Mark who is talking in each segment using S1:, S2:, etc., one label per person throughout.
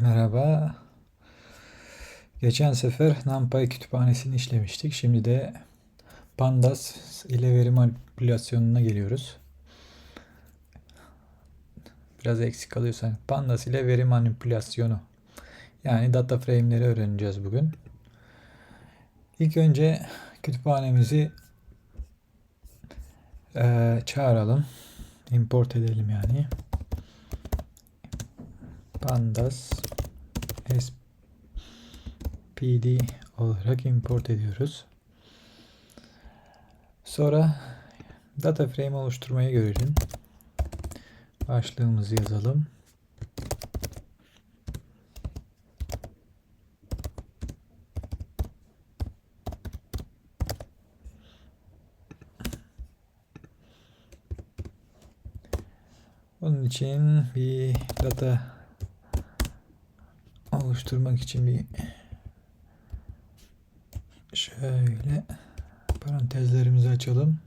S1: Merhaba. Geçen sefer NumPy kütüphanesini işlemiştik. Şimdi de Pandas ile veri manipülasyonuna geliyoruz. Biraz eksik kalıyorsa. Pandas ile veri manipülasyonu. Yani data frame'leri öğreneceğiz bugün. İlk önce kütüphanemizi eee, çağıralım. Import edelim yani. Pandas SPD olarak import ediyoruz. Sonra data frame oluşturmayı görelim. Başlığımızı yazalım. Bunun için bir data oluşturmak için bir şöyle parantezlerimizi açalım.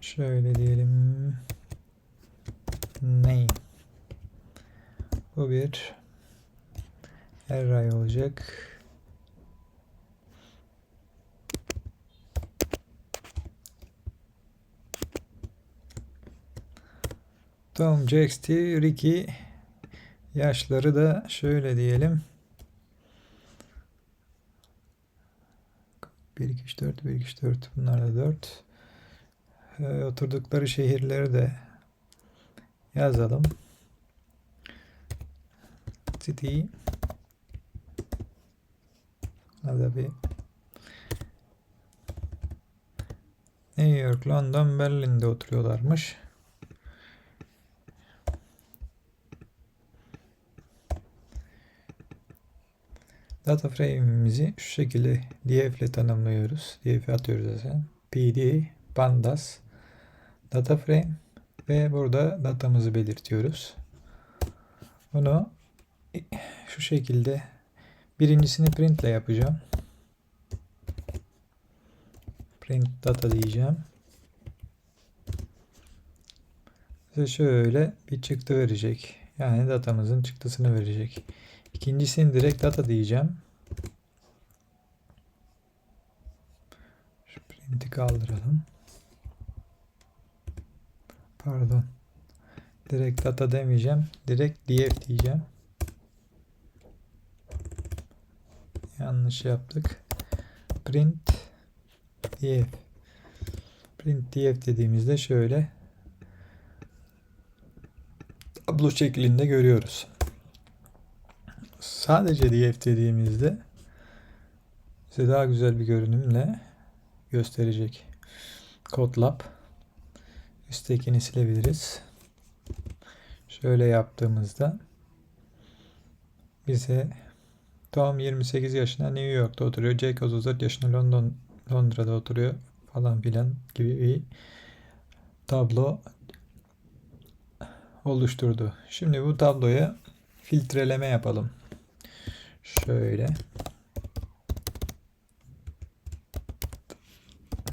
S1: Şöyle diyelim name bu bir array olacak. Tom, Jax, Ricky yaşları da şöyle diyelim. 1, 2, 3, 4, 1, 2, 3, 4. Bunlar da 4. Ee, oturdukları şehirleri de yazalım. City da bir New York, London, Berlin'de oturuyorlarmış. Data frame'imizi şu şekilde df ile tanımlıyoruz. df atıyoruz zaten. pd pandas data frame ve burada datamızı belirtiyoruz. Bunu şu şekilde birincisini print ile yapacağım. Print data diyeceğim. Size şöyle bir çıktı verecek. Yani datamızın çıktısını verecek. İkincisini direkt data diyeceğim. Şu print'i kaldıralım. Pardon. Direkt data demeyeceğim. Direkt df diyeceğim. Yanlış yaptık. Print df. Print df dediğimizde şöyle tablo şeklinde görüyoruz. Sadece df dediğimizde size daha güzel bir görünümle gösterecek. Kodlab üsttekini silebiliriz. Şöyle yaptığımızda bize Tom 28 yaşında New York'ta oturuyor. Jake 34 yaşında London Londra'da oturuyor falan filan gibi bir tablo oluşturdu. Şimdi bu tabloya filtreleme yapalım. Şöyle.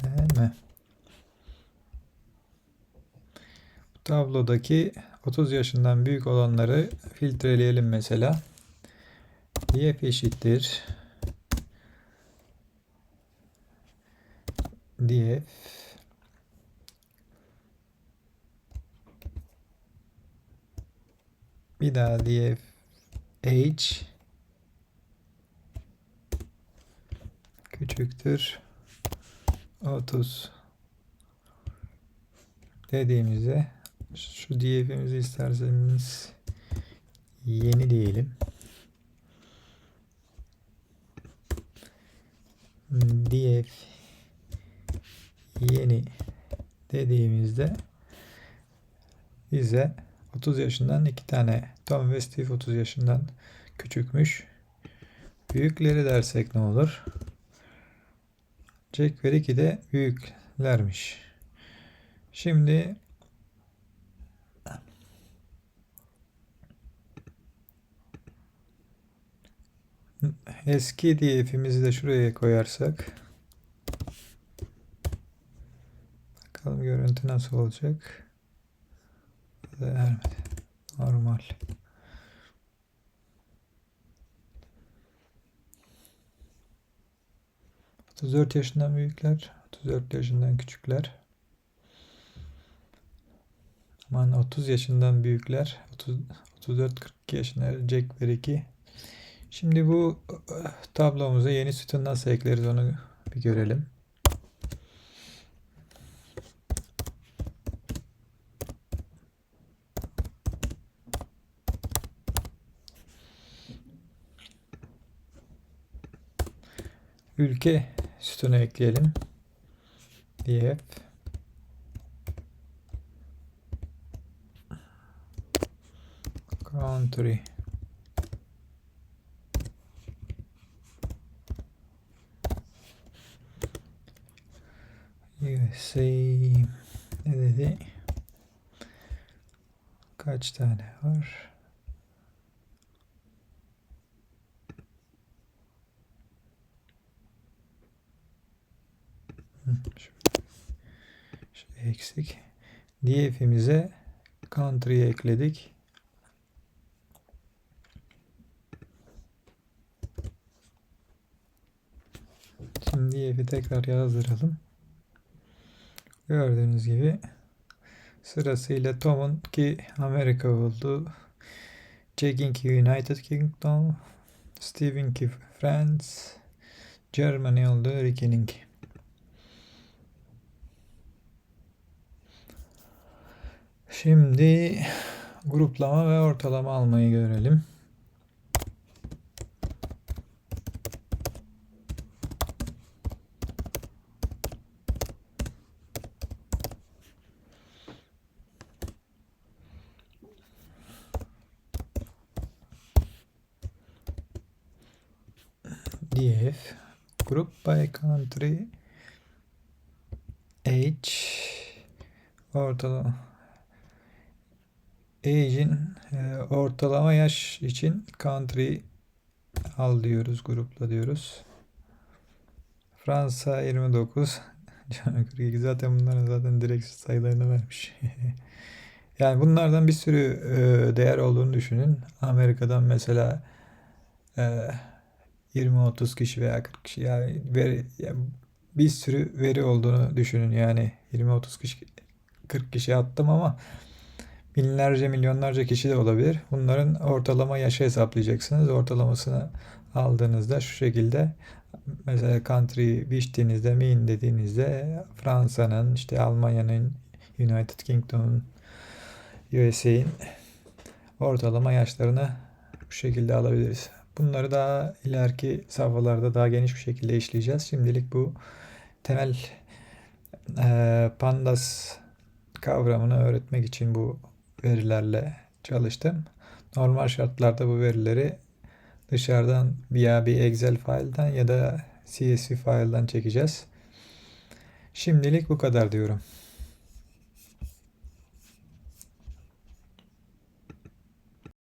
S1: Değil mi? Bu tablodaki 30 yaşından büyük olanları filtreleyelim mesela. df eşittir df bir daha df age küçüktür 30 dediğimizde şu df'imizi isterseniz yeni diyelim. df yeni dediğimizde bize 30 yaşından iki tane Tom ve Steve 30 yaşından küçükmüş. Büyükleri dersek ne olur? Jack ve Ricky de büyüklermiş. Şimdi eski df'imizi de şuraya koyarsak bakalım görüntü nasıl olacak. Vermedi. Normal normal. Otuz dört yaşından büyükler, 34 yaşından küçükler. Aman 30 yaşından büyükler, 30, 34-42 yaşında Jack ve. Şimdi bu tablomuza yeni sütun nasıl ekleriz onu bir görelim. Ülke sütunu ekleyelim. Diyef. Country. USA ne dedi? Kaç tane var? Şu eksik. Diyefimize country'ye ekledik. Şimdi diyef'i tekrar yazdıralım. Gördüğünüz gibi sırasıyla Tom'un ki Amerika oldu. Jack'in ki United Kingdom. Steve'in ki France. Germany oldu. Ricky'nin ki. Şimdi gruplama ve ortalama almayı görelim. DF Group by Country Age ortalama Age'in e, ortalama yaş için country al diyoruz, grupla diyoruz. Fransa 29. 42 zaten bunların zaten direkt sayılarını vermiş. yani bunlardan bir sürü e, değer olduğunu düşünün. Amerika'dan mesela e, 20-30 kişi veya 40 kişi yani, veri, yani bir sürü veri olduğunu düşünün. Yani 20-30 kişi 40 kişi attım ama binlerce milyonlarca kişi de olabilir. Bunların ortalama yaşı hesaplayacaksınız. Ortalamasını aldığınızda şu şekilde mesela country biçtiğinizde mean dediğinizde Fransa'nın işte Almanya'nın United Kingdom'un USA'in ortalama yaşlarını bu şekilde alabiliriz. Bunları daha ileriki safhalarda daha geniş bir şekilde işleyeceğiz. Şimdilik bu temel e, pandas kavramını öğretmek için bu verilerle çalıştım. Normal şartlarda bu verileri dışarıdan via bir Excel file'dan ya da CSV file'dan çekeceğiz. Şimdilik bu kadar diyorum.